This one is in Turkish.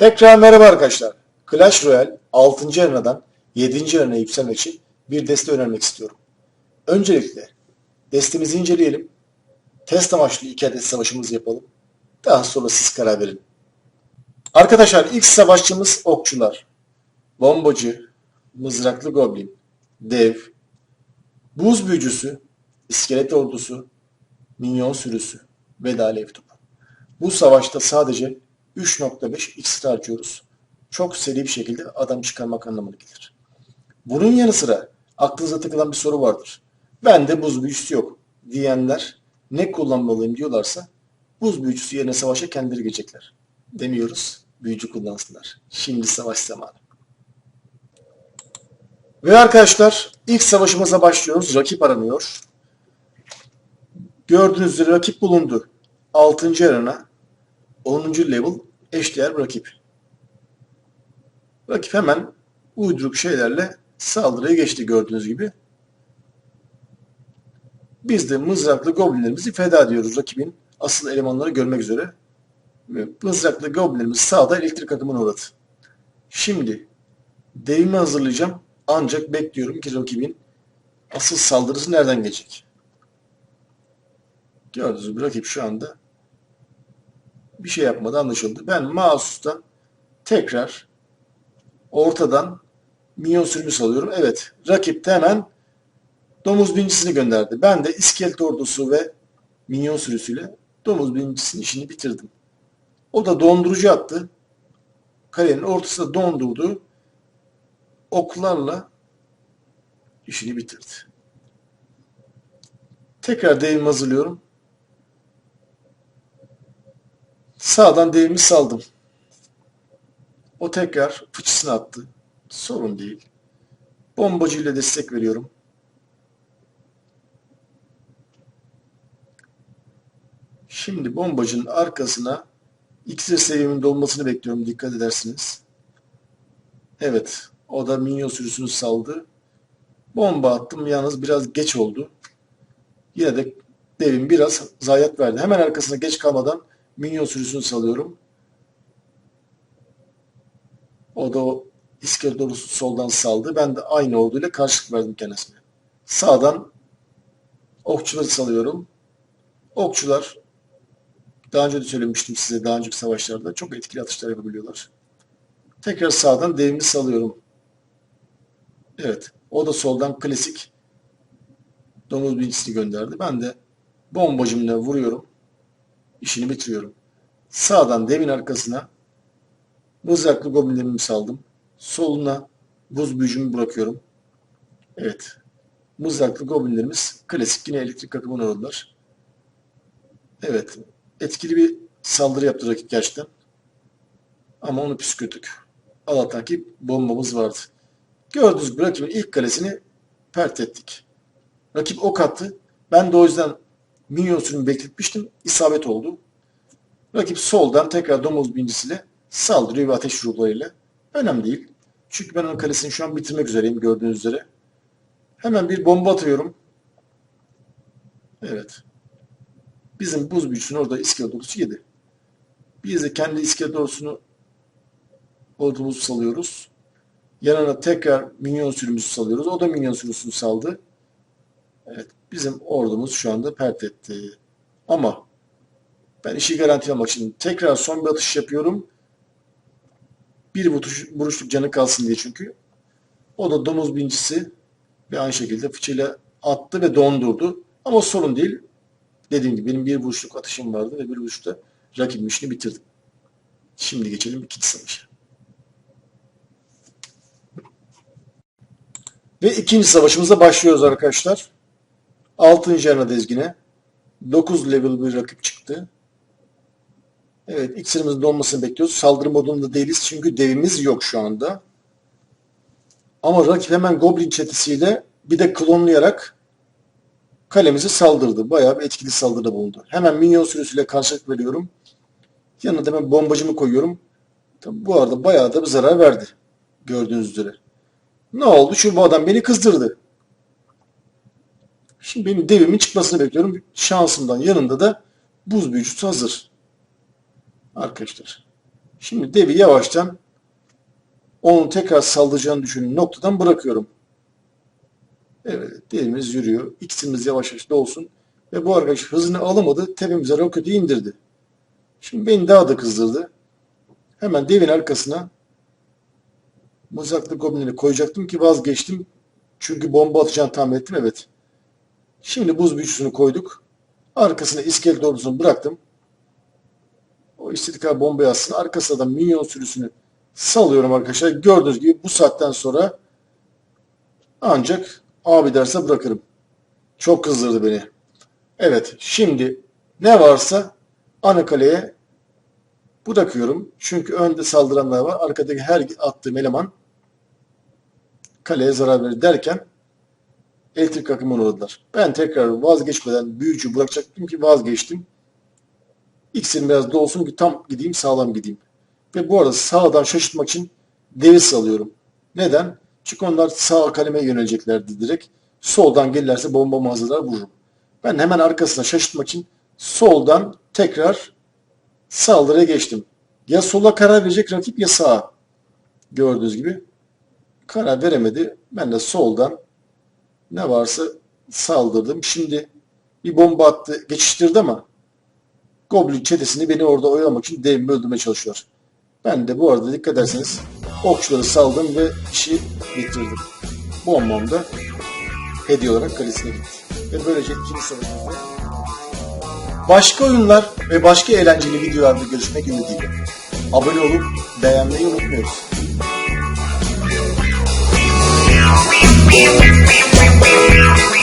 Tekrar merhaba arkadaşlar. Clash Royale 6. arenadan 7. arenaya yükselmek için bir deste önermek istiyorum. Öncelikle destemizi inceleyelim. Test amaçlı iki adet savaşımızı yapalım. Daha sonra siz karar verin. Arkadaşlar ilk savaşçımız okçular. Bombacı, mızraklı goblin, dev, buz büyücüsü, iskelet ordusu, minyon sürüsü ve de topu. Bu savaşta sadece 3.5 X harcıyoruz. Çok seri bir şekilde adam çıkarmak anlamına gelir. Bunun yanı sıra aklınıza takılan bir soru vardır. Bende buz büyücüsü yok diyenler ne kullanmalıyım diyorlarsa buz büyücüsü yerine savaşa kendileri girecekler. Demiyoruz. Büyücü kullansınlar. Şimdi savaş zamanı. Ve arkadaşlar ilk savaşımıza başlıyoruz. Rakip aranıyor. Gördüğünüz üzere rakip bulundu. 6. arena 10. level eşdeğer rakip. Rakip hemen uyduruk şeylerle saldırıya geçti gördüğünüz gibi. Biz de mızraklı goblinlerimizi feda ediyoruz rakibin asıl elemanları görmek üzere. Mızraklı goblinlerimiz sağda elektrik akımına uğradı. Şimdi devimi hazırlayacağım ancak bekliyorum ki rakibin asıl saldırısı nereden gelecek. Gördüğünüz gibi rakip şu anda bir şey yapmadı anlaşıldı. Ben mouse'dan tekrar ortadan minyon sürümü salıyorum. Evet rakip de hemen domuz birincisini gönderdi. Ben de iskelet ordusu ve minyon sürüsüyle domuz birincisinin işini bitirdim. O da dondurucu attı. Kalenin ortasında dondurdu. Oklarla işini bitirdi. Tekrar devimi hazırlıyorum. Sağdan devimi saldım. O tekrar fıçısını attı. Sorun değil. Bombacıyla destek veriyorum. Şimdi bombacının arkasına iksir seviyemin dolmasını bekliyorum. Dikkat edersiniz. Evet. O da minyon sürüsünü saldı. Bomba attım. Yalnız biraz geç oldu. Yine de devim biraz zayiat verdi. Hemen arkasına geç kalmadan minyon sürüsünü salıyorum. O da o iskelet soldan saldı. Ben de aynı orduyla karşılık verdim kendisine. Sağdan okçuları salıyorum. Okçular daha önce de söylemiştim size daha önceki savaşlarda çok etkili atışlar yapabiliyorlar. Tekrar sağdan devimi salıyorum. Evet. O da soldan klasik domuz birincisini gönderdi. Ben de bombacımla vuruyorum. İşini bitiriyorum. Sağdan devin arkasına mızraklı goblinlerimi saldım. Soluna buz büyücümü bırakıyorum. Evet. Mızraklı goblinlerimiz klasik yine elektrik akımına uğradılar. Evet. Etkili bir saldırı yaptı rakip gerçekten. Ama onu püskürttük. Allah'tan ki bombamız vardı. Gördüğünüz gibi rakibin ilk kalesini pert ettik. Rakip ok attı. Ben de o yüzden minyon sürümü bekletmiştim. İsabet oldu. Rakip soldan tekrar domuz birincisiyle saldırıyor ve ateş ruhlarıyla. Önemli değil. Çünkü ben onun kalesini şu an bitirmek üzereyim gördüğünüz üzere. Hemen bir bomba atıyorum. Evet. Bizim buz büyücüsünün orada iskelet ordusu yedi. Biz de kendi iskelet ordusunu ordumuzu salıyoruz. Yanına tekrar minyon sürümüzü salıyoruz. O da minyon sürüsünü saldı. Evet. Bizim ordumuz şu anda pert etti. Ama ben işi garanti almak için tekrar son bir atış yapıyorum. Bir vuruş, vuruşluk canı kalsın diye çünkü. O da domuz bincisi ve aynı şekilde fıçıyla attı ve dondurdu. Ama sorun değil. Dediğim gibi benim bir vuruşluk atışım vardı ve bir vuruşta rakibin işini bitirdim. Şimdi geçelim ikinci savaşa. Ve ikinci savaşımıza başlıyoruz arkadaşlar. 6. arena dezgine. 9 level bir rakip çıktı. Evet iksirimizin donmasını bekliyoruz. Saldırı modunda değiliz çünkü devimiz yok şu anda. Ama rakip hemen Goblin çetesiyle bir de klonlayarak kalemizi saldırdı. Bayağı bir etkili saldırıda bulundu. Hemen minyon sürüsüyle karşılık veriyorum. Yanına da hemen bombacımı koyuyorum. Tabii bu arada bayağı da bir zarar verdi. Gördüğünüz üzere. Ne oldu? Şu bu adam beni kızdırdı. Şimdi benim devimin çıkmasını bekliyorum. Şansımdan yanında da buz büyücüsü hazır. Arkadaşlar. Şimdi devi yavaştan onun tekrar saldıracağını düşündüğüm noktadan bırakıyorum. Evet, devimiz yürüyor. İkisimiz yavaş yavaş da olsun. Ve bu arkadaş hızını alamadı. Tepemize roketi indirdi. Şimdi beni daha da kızdırdı. Hemen devin arkasına mızraklı goblinleri koyacaktım ki vazgeçtim. Çünkü bomba atacağını tahmin ettim. Evet. Şimdi buz büyücüsünü koyduk. Arkasına iskelet ordusunu bıraktım. O istediği kadar bombayı atsın. Arkasına da minyon sürüsünü salıyorum arkadaşlar. Gördüğünüz gibi bu saatten sonra ancak abi derse bırakırım. Çok kızdırdı beni. Evet şimdi ne varsa ana kaleye bırakıyorum. Çünkü önde saldıranlar var. Arkadaki her attığım eleman kaleye zarar verir derken elektrik akımına uğradılar. Ben tekrar vazgeçmeden büyücü bırakacaktım ki vazgeçtim. İkisinin biraz dolsun ki tam gideyim sağlam gideyim. Ve bu arada sağdan şaşırtmak için devi salıyorum. Neden? Çünkü onlar sağ kaleme yöneleceklerdi direkt. Soldan gelirlerse bomba hazırlar vururum. Ben hemen arkasına şaşırtmak için soldan tekrar saldırıya geçtim. Ya sola karar verecek rakip ya sağa. Gördüğünüz gibi karar veremedi. Ben de soldan ne varsa saldırdım. Şimdi bir bomba attı, geçiştirdi ama Goblin çetesini beni orada oyalamak için devimi öldürmeye çalışıyor. Ben de bu arada dikkat ederseniz okçuları saldım ve işi bitirdim. Bombam da hediye olarak kalesine gitti. Ve böylece ikinci savaşımızda başka oyunlar ve başka eğlenceli videolarda görüşmek ümidiyle. Abone olup beğenmeyi unutmuyoruz. Yeah.